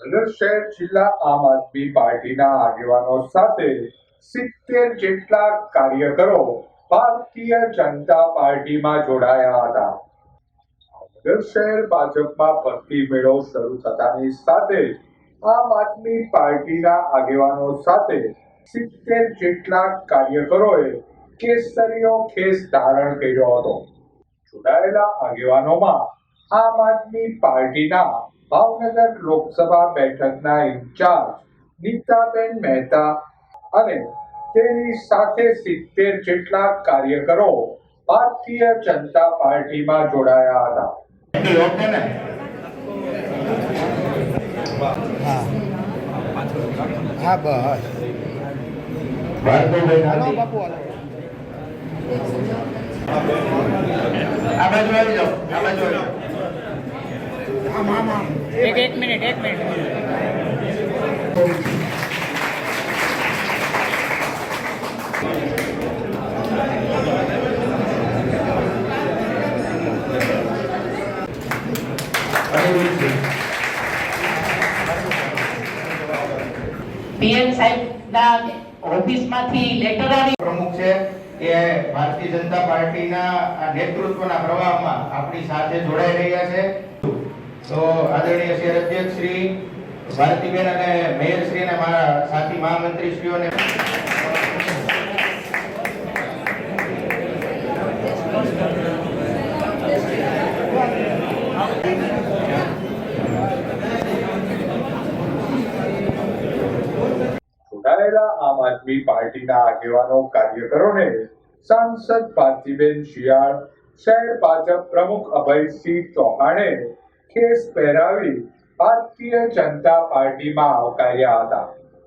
શહેર જિલ્લા આમ આદમી પાર્ટીના આગેવાનો સાથે સિત્તેર જેટલા કાર્યકરો ભારતીય જનતા પાર્ટીમાં જોડાયા હતા. શહેર ભાજપમાં ભરતી મેળો શરૂ થતાની સાથે આમ આદમી પાર્ટીના આગેવાનો સાથે સિત્તેર જેટલા કાર્યકરોએ કેસરીયો ખેસ ધારણ કર્યો હતો. જોડાયેલા આગેવાનોમાં આમ આદમી પાર્ટીના ભાવનગર લોકસભા બેઠકના ઇન્ચાર્જ નીતાબેન મહેતા અને તેની સાથે સિત્તેર જેટલા કાર્યકરો ભારતીય જનતા પાર્ટીમાં જોડાયા હતા. હા. બસ. આ બાજુ આવી જાઓ આ બાજુ આવી જાઓ. એક એક મિનિટ એક મિનિટ. પીએમ સાહેબના ઓફિસમાંથી લેટર આવી. પ્રમુખ છે કે ભારતીય જનતા પાર્ટીના આ નેતૃત્વના પ્રવાહમાં આપણી સાથે જોડાઈ રહ્યા છે. તો આદરણીય શહેર અધ્યક્ષ શ્રી, ભારતીબેન અને મેયર શ્રી અને મારા સાથી મહામંત્રી શ્રીઓને આમ આદમી પાર્ટીના આગેવાનો, કાર્યકરોને સાંસદ ભારતીબેન શિયાળ, શહેર ભાજપ પ્રમુખ અભયસિંહ ચૌહાણે ખેસ પહેરાવી ભારતીય જનતા પાર્ટીમાં આવકાર્યા હતા.